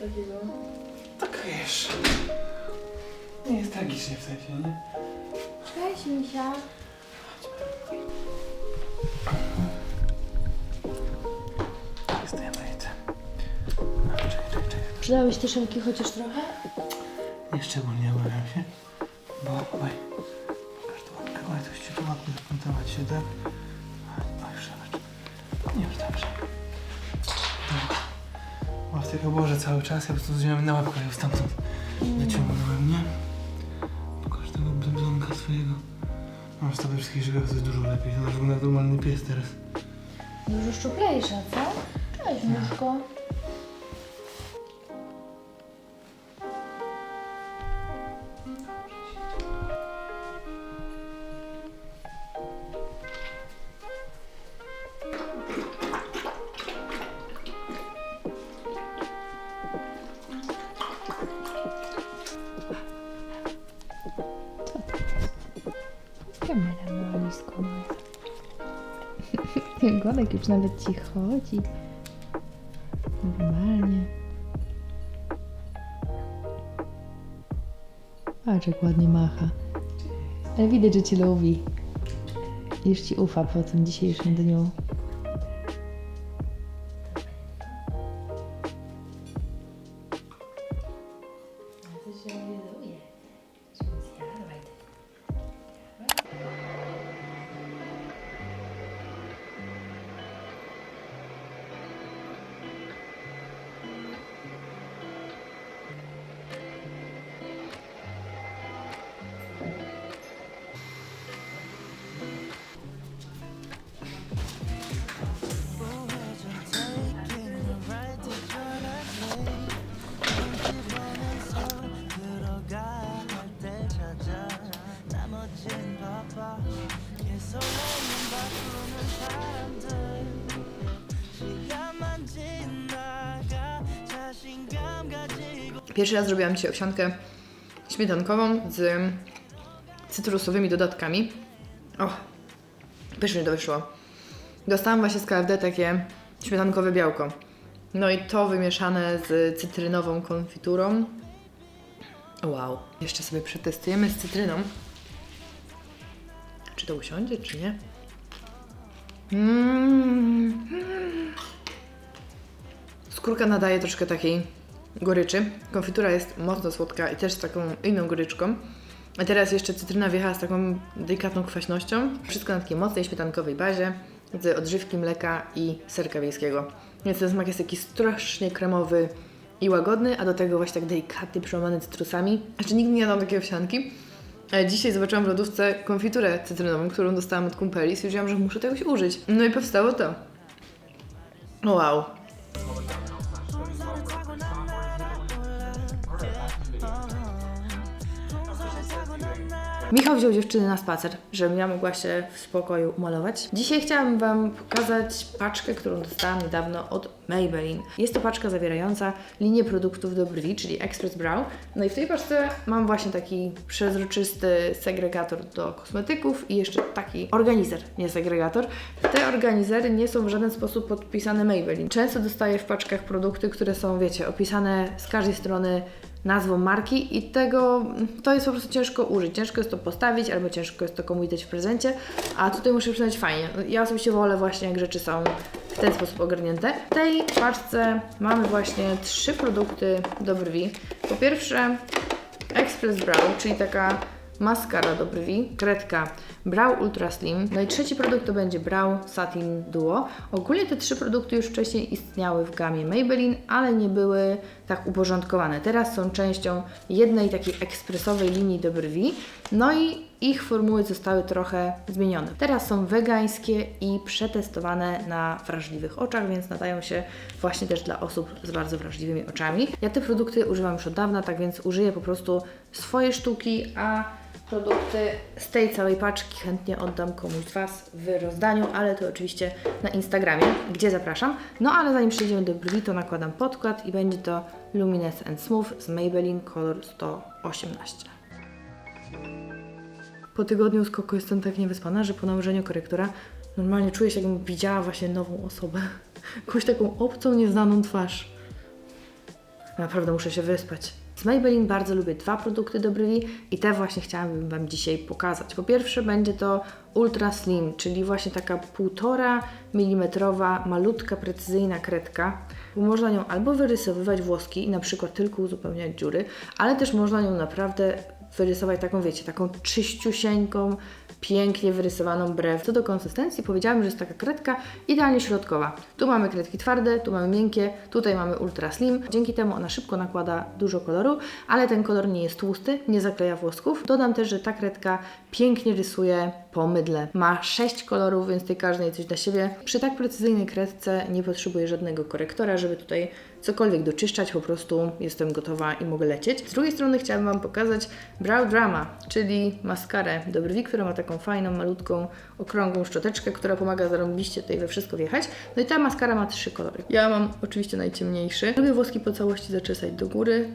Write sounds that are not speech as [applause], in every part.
takiego. Tak wiesz. Nie jest tragicznie w sensie, nie? Cześć, Misia. Najedzę. No, czekaj, czekaj, czekaj. Przydałeś te szelki chociaż trochę? Nie szczególnie obawiam się, bo oj, pokaż tu łapkę, oj, coś ci tu łapkę zaplątować się, tak? Matko Boże, cały czas ja po prostu wziąłem na łapkę, ją stamtąd wyciągnąłem, nie? Pokaż tego bluzonka swojego. Mam z tobie wszystkich żywioł, to jest dużo lepiej, to wygląda normalny pies teraz. Dużo szczuplejsza, co? Cześć, Myszko. Godek już nawet ci chodzi. Normalnie. Patrz jak ładnie macha. Ale widać, że cię lubi. Już ci ufa po tym dzisiejszym dniu. Pierwszy raz zrobiłam dzisiaj owsiankę śmietankową z cytrusowymi dodatkami. O, pysznie to wyszło. Dostałam właśnie z KFD takie śmietankowe białko. No i to wymieszane z cytrynową konfiturą. Wow. Jeszcze sobie przetestujemy z cytryną. Czy to usiądzie, czy nie? Mm. Skórka nadaje troszkę takiej goryczy. Konfitura jest mocno słodka i też z taką inną goryczką. A teraz jeszcze cytryna wjechała z taką delikatną kwaśnością. Wszystko na takiej mocnej śmietankowej bazie z odżywki mleka i serka wiejskiego. Więc ten smak jest taki strasznie kremowy i łagodny, a do tego właśnie tak delikatnie przełamany cytrusami. Jeszcze nigdy nie jadłam takiej owsianki. Ale dzisiaj zobaczyłam w lodówce konfiturę cytrynową, którą dostałam od kumpeli i stwierdziłam, że muszę czegoś użyć. No i powstało to. Wow. Michał wziął dziewczyny na spacer, żebym ja mogła się w spokoju umalować. Dzisiaj chciałam Wam pokazać paczkę, którą dostałam niedawno od Maybelline. Jest to paczka zawierająca linię produktów do brwi, czyli Express Brow. No i w tej paczce mam właśnie taki przezroczysty segregator do kosmetyków i jeszcze taki organizer, nie segregator. Te organizery nie są w żaden sposób podpisane Maybelline. Często dostaję w paczkach produkty, które są, wiecie, opisane z każdej strony nazwą marki i tego to jest po prostu ciężko użyć. Ciężko jest to postawić albo ciężko jest to komuś dać w prezencie, a tutaj muszę przyznać fajnie. Ja osobiście wolę właśnie jak rzeczy są w ten sposób ogarnięte. W tej paczce mamy właśnie trzy produkty do brwi. Po pierwsze Express Brow, czyli taka maskara do brwi, kredka Brow Ultra Slim. No i trzeci produkt to będzie Brow Satin Duo. Ogólnie te trzy produkty już wcześniej istniały w gamie Maybelline, ale nie były tak uporządkowane. Teraz są częścią jednej takiej ekspresowej linii do brwi. No i ich formuły zostały trochę zmienione. Teraz są wegańskie i przetestowane na wrażliwych oczach, więc nadają się właśnie też dla osób z bardzo wrażliwymi oczami. Ja te produkty używam już od dawna, tak więc użyję po prostu swoje sztuki, a produkty z tej całej paczki chętnie oddam komuś z Was w rozdaniu, ale to oczywiście na Instagramie, gdzie zapraszam. No ale zanim przejdziemy do brwi, to nakładam podkład i będzie to Luminous and Smooth z Maybelline Color 118. Po tygodniu z Koko jestem tak niewyspana, że po nałożeniu korektora normalnie czuję się, jakbym widziała właśnie nową osobę. [laughs] Jakąś taką obcą, nieznaną twarz. Naprawdę muszę się wyspać. Z Maybelline bardzo lubię dwa produkty do brwi i te właśnie chciałabym Wam dzisiaj pokazać. Po pierwsze będzie to Ultra Slim, czyli właśnie taka półtora milimetrowa, malutka, precyzyjna kredka. Można nią albo wyrysowywać włoski i na przykład tylko uzupełniać dziury, ale też można nią naprawdę wyrysować taką, wiecie, taką czyściusieńką, pięknie wyrysowaną brew. Co do konsystencji, powiedziałam, że jest taka kredka idealnie środkowa. Tu mamy kredki twarde, tu mamy miękkie, tutaj mamy ultra slim. Dzięki temu ona szybko nakłada dużo koloru, ale ten kolor nie jest tłusty, nie zakleja włosków. Dodam też, że ta kredka pięknie rysuje po mydle. Ma sześć kolorów, więc tej każdej coś dla siebie. Przy tak precyzyjnej kredce nie potrzebuję żadnego korektora, żeby tutaj cokolwiek doczyszczać, po prostu jestem gotowa i mogę lecieć. Z drugiej strony chciałabym Wam pokazać Brow Drama, czyli maskarę do brwi, która ma taką fajną, malutką, okrągłą szczoteczkę, która pomaga zarąbiście tutaj we wszystko wjechać. No i ta maskara ma trzy kolory. Ja mam oczywiście najciemniejszy. Lubię włoski po całości zaczesać do góry,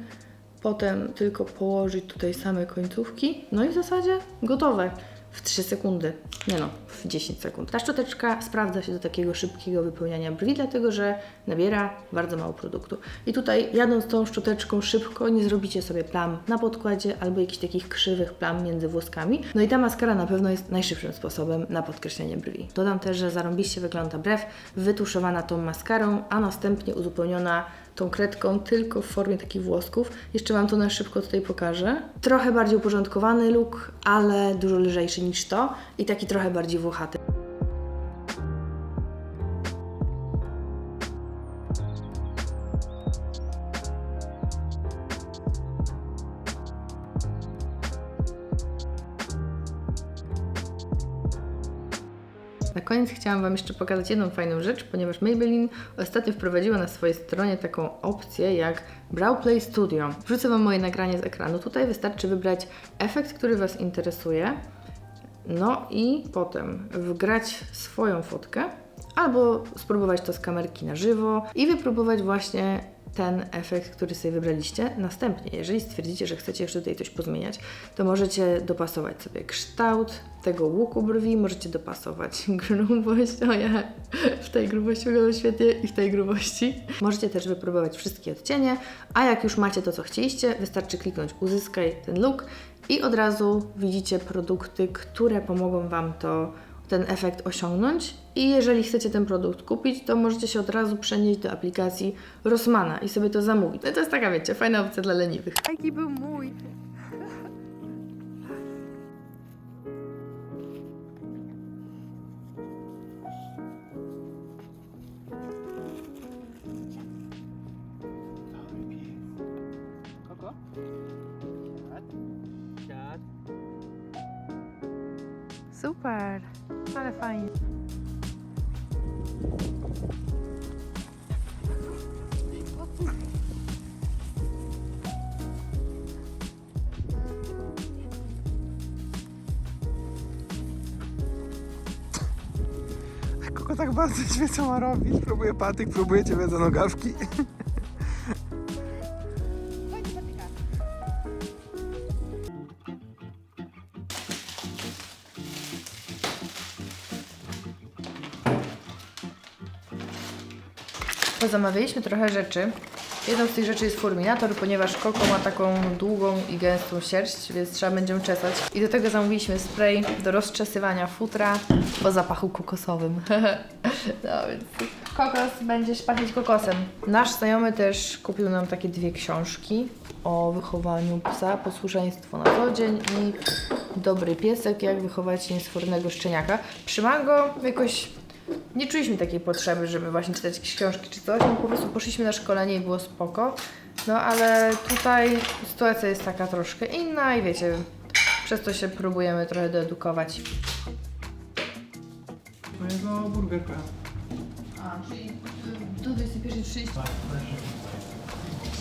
potem tylko położyć tutaj same końcówki, no i w zasadzie gotowe. W 3 sekundy. Nie no, w 10 sekund. Ta szczoteczka sprawdza się do takiego szybkiego wypełniania brwi, dlatego że nabiera bardzo mało produktu. I tutaj jadąc tą szczoteczką szybko, nie zrobicie sobie plam na podkładzie albo jakichś takich krzywych plam między włoskami. No i ta maskara na pewno jest najszybszym sposobem na podkreślenie brwi. Dodam też, że zarąbiście wygląda brew, wytuszowana tą maskarą, a następnie uzupełniona tą kredką tylko w formie takich włosków. Jeszcze Wam to na szybko tutaj pokażę. Trochę bardziej uporządkowany look, ale dużo lżejszy niż to i taki trochę bardziej włochaty. Koniec chciałam Wam jeszcze pokazać jedną fajną rzecz, ponieważ Maybelline ostatnio wprowadziła na swojej stronie taką opcję jak Brow Play Studio. Wrzucę Wam moje nagranie z ekranu. Tutaj wystarczy wybrać efekt, który Was interesuje, no i potem wgrać swoją fotkę albo spróbować to z kamerki na żywo i wypróbować właśnie ten efekt, który sobie wybraliście. Następnie, jeżeli stwierdzicie, że chcecie jeszcze tutaj coś pozmieniać, to możecie dopasować sobie kształt tego łuku brwi, możecie dopasować [laughs] grubość, o ja w tej grubości wygląda świetnie i w tej grubości. Możecie też wypróbować wszystkie odcienie, a jak już macie to, co chcieliście, wystarczy kliknąć uzyskaj ten look i od razu widzicie produkty, które pomogą Wam to ten efekt osiągnąć. I jeżeli chcecie ten produkt kupić, to możecie się od razu przenieść do aplikacji Rossmana i sobie to zamówić. No to jest taka, wiecie, fajna opcja dla leniwych. Jaki był mój? Super, ale fajnie. Tak bardzo [laughs] wie co ma robić. Próbuje patyk, próbuje ciebie za nogawki. Pozamawialiśmy trochę rzeczy. Jedną z tych rzeczy jest furminator, ponieważ koko ma taką długą i gęstą sierść, więc trzeba będzie ją czesać. I do tego zamówiliśmy spray do rozczesywania futra o zapachu kokosowym. [laughs] no więc kokos będzie pachnieć kokosem. Nasz znajomy też kupił nam takie dwie książki o wychowaniu psa, posłuszeństwo na co dzień i dobry piesek, jak wychować niesfornego szczeniaka. Przy Mango jakoś nie czuliśmy takiej potrzeby, żeby właśnie czytać jakieś książki czy coś, no po prostu poszliśmy na szkolenie i było spoko. No ale tutaj sytuacja jest taka troszkę inna i wiecie, przez to się próbujemy trochę doedukować. Mojego burgerka. A, czyli do 21.30. Tak,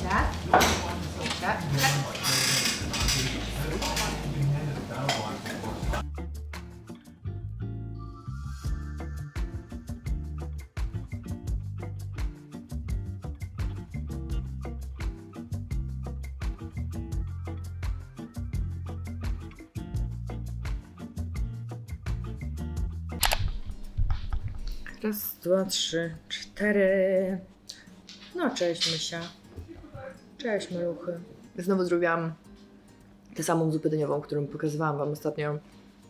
Siad. Siad. Dwa, trzy, cztery. No cześć Mysia. Cześć maluchy. Znowu zrobiłam tę samą zupę dniową, którą pokazywałam Wam ostatnio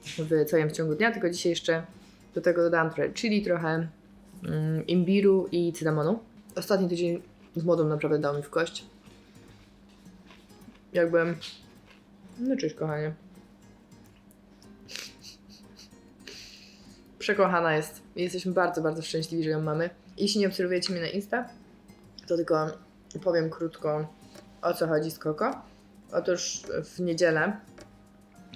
w w ciągu dnia, tylko dzisiaj jeszcze do tego dodałam trochę chili, trochę mm, imbiru i cynamonu. Ostatni tydzień z młodą naprawdę dał mi w kość. Jakbym... No cześć kochanie. Przekochana jest. Jesteśmy bardzo, bardzo szczęśliwi, że ją mamy. Jeśli nie obserwujecie mnie na Insta, to tylko powiem krótko o co chodzi z Koko. Otóż w niedzielę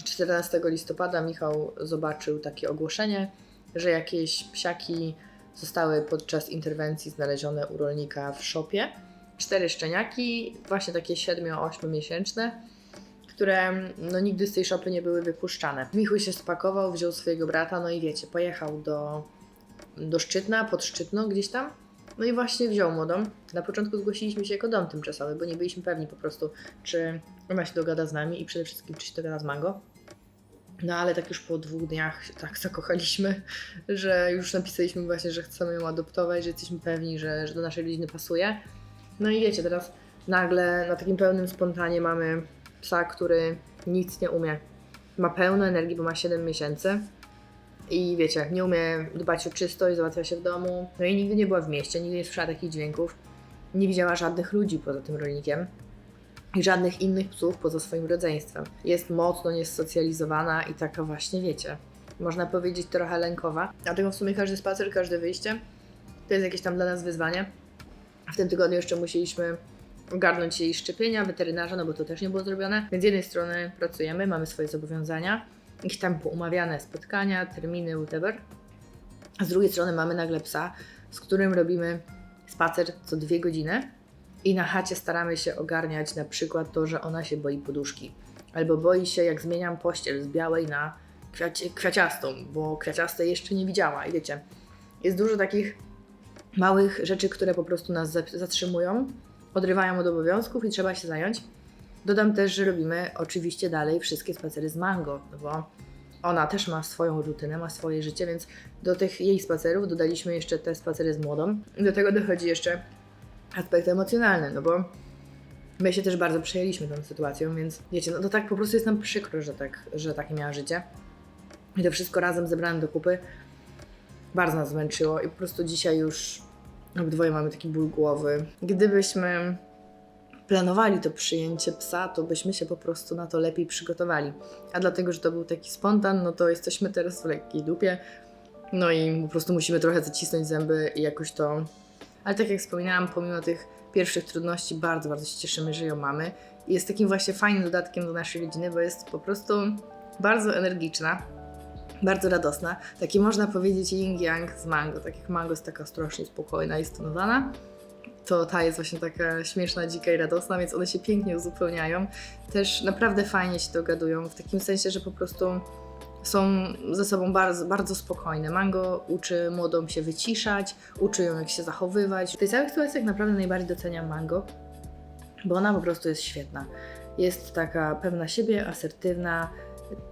14 listopada Michał zobaczył takie ogłoszenie, że jakieś psiaki zostały podczas interwencji znalezione u rolnika w szopie. Cztery szczeniaki, właśnie takie 7-8 miesięczne, które no, nigdy z tej szopy nie były wypuszczane. Michu się spakował, wziął swojego brata, no i wiecie, pojechał do, do Szczytna, pod Szczytno gdzieś tam. No i właśnie wziął młodą. Na początku zgłosiliśmy się jako dom tymczasowy, bo nie byliśmy pewni po prostu, czy ona się dogada z nami i przede wszystkim, czy się dogada z Mango. No ale tak już po dwóch dniach się tak zakochaliśmy, [laughs] że już napisaliśmy właśnie, że chcemy ją adoptować, że jesteśmy pewni, że, że do naszej rodziny pasuje. No i wiecie, teraz nagle na takim pełnym spontanie mamy psa, który nic nie umie. Ma pełno energii, bo ma 7 miesięcy. I wiecie, nie umie dbać o czystość, załatwia się w domu. No i nigdy nie była w mieście, nigdy nie słyszała takich dźwięków. Nie widziała żadnych ludzi poza tym rolnikiem i żadnych innych psów poza swoim rodzeństwem. Jest mocno niesocjalizowana i taka właśnie, wiecie, można powiedzieć trochę lękowa. Dlatego w sumie każdy spacer, każde wyjście to jest jakieś tam dla nas wyzwanie. W tym tygodniu jeszcze musieliśmy ogarnąć jej szczepienia, weterynarza, no bo to też nie było zrobione. Więc z jednej strony pracujemy, mamy swoje zobowiązania, jakieś tam poumawiane spotkania, terminy, whatever. A z drugiej strony mamy nagle psa, z którym robimy spacer co dwie godziny i na chacie staramy się ogarniać na przykład to, że ona się boi poduszki. Albo boi się, jak zmieniam pościel z białej na kwiacie, kwiaciastą, bo kwiaciastej jeszcze nie widziała. I wiecie, jest dużo takich małych rzeczy, które po prostu nas za- zatrzymują, odrywają od obowiązków i trzeba się zająć. Dodam też, że robimy oczywiście dalej wszystkie spacery z Mango, no bo ona też ma swoją rutynę, ma swoje życie, więc do tych jej spacerów dodaliśmy jeszcze te spacery z młodą. Do tego dochodzi jeszcze aspekt emocjonalny, no bo my się też bardzo przejęliśmy tą sytuacją, więc wiecie, no to tak po prostu jest nam przykro, że, tak, że takie miała życie. I to wszystko razem zebrane do kupy bardzo nas zmęczyło i po prostu dzisiaj już obydwoje mamy taki ból głowy. Gdybyśmy planowali to przyjęcie psa, to byśmy się po prostu na to lepiej przygotowali. A dlatego, że to był taki spontan, no to jesteśmy teraz w lekkiej dupie. No i po prostu musimy trochę zacisnąć zęby i jakoś to. Ale tak jak wspominałam, pomimo tych pierwszych trudności, bardzo, bardzo się cieszymy, że ją mamy. I jest takim właśnie fajnym dodatkiem do naszej rodziny, bo jest po prostu bardzo energiczna, bardzo radosna. Taki można powiedzieć yin-yang z mango. Tak jak mango jest taka strasznie spokojna i stonowana, to ta jest właśnie taka śmieszna, dzika i radosna, więc one się pięknie uzupełniają. Też naprawdę fajnie się dogadują, w takim sensie, że po prostu są ze sobą bardzo, bardzo spokojne. Mango uczy młodą się wyciszać, uczy ją jak się zachowywać. W tej całej sytuacji tak naprawdę najbardziej doceniam Mango, bo ona po prostu jest świetna. Jest taka pewna siebie, asertywna,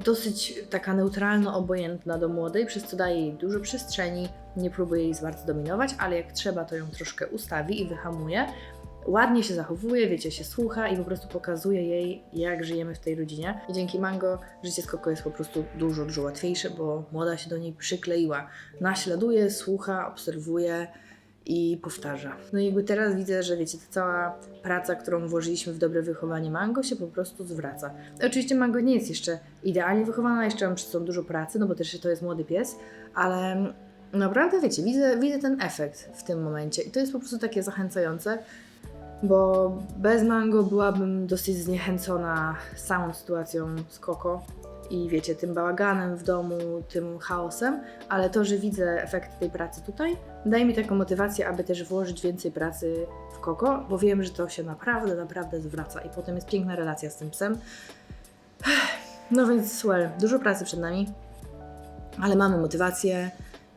dosyć taka neutralno obojętna do młodej, przez co daje jej dużo przestrzeni, nie próbuje jej bardzo dominować, ale jak trzeba, to ją troszkę ustawi i wyhamuje. Ładnie się zachowuje, wiecie, się słucha i po prostu pokazuje jej, jak żyjemy w tej rodzinie. I dzięki Mango życie z Koko jest po prostu dużo, dużo łatwiejsze, bo młoda się do niej przykleiła. Naśladuje, słucha, obserwuje i powtarza. No i jakby teraz widzę, że wiecie, ta cała praca, którą włożyliśmy w dobre wychowanie Mango się po prostu zwraca. Oczywiście Mango nie jest jeszcze idealnie wychowana, jeszcze mam przed sobą dużo pracy, no bo też to jest młody pies, ale naprawdę wiecie, widzę, widzę ten efekt w tym momencie i to jest po prostu takie zachęcające, bo bez Mango byłabym dosyć zniechęcona samą sytuacją z Koko i wiecie, tym bałaganem w domu, tym chaosem, ale to, że widzę efekt tej pracy tutaj, daje mi taką motywację, aby też włożyć więcej pracy w Koko, bo wiem, że to się naprawdę, naprawdę zwraca i potem jest piękna relacja z tym psem. No więc, well, dużo pracy przed nami, ale mamy motywację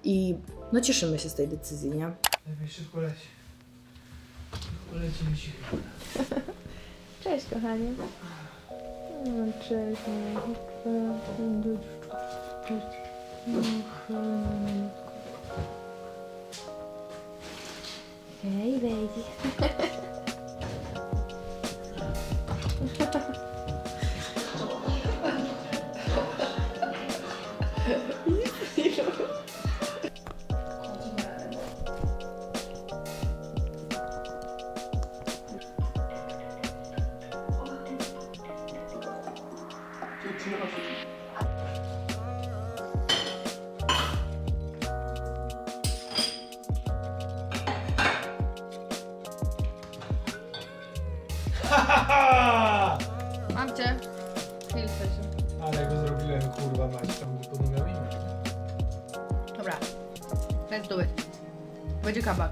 i no cieszymy się z tej decyzji, nie? Lepiej szybko leci. Szybko leci, leci. [laughs] Cześć, kochanie. No, cześć, Ей, бейді. [laughs] Ale go zrobiłem, kurwa mać, tam głupio miał imię. Dobra. Let's do it. Będzie kabak.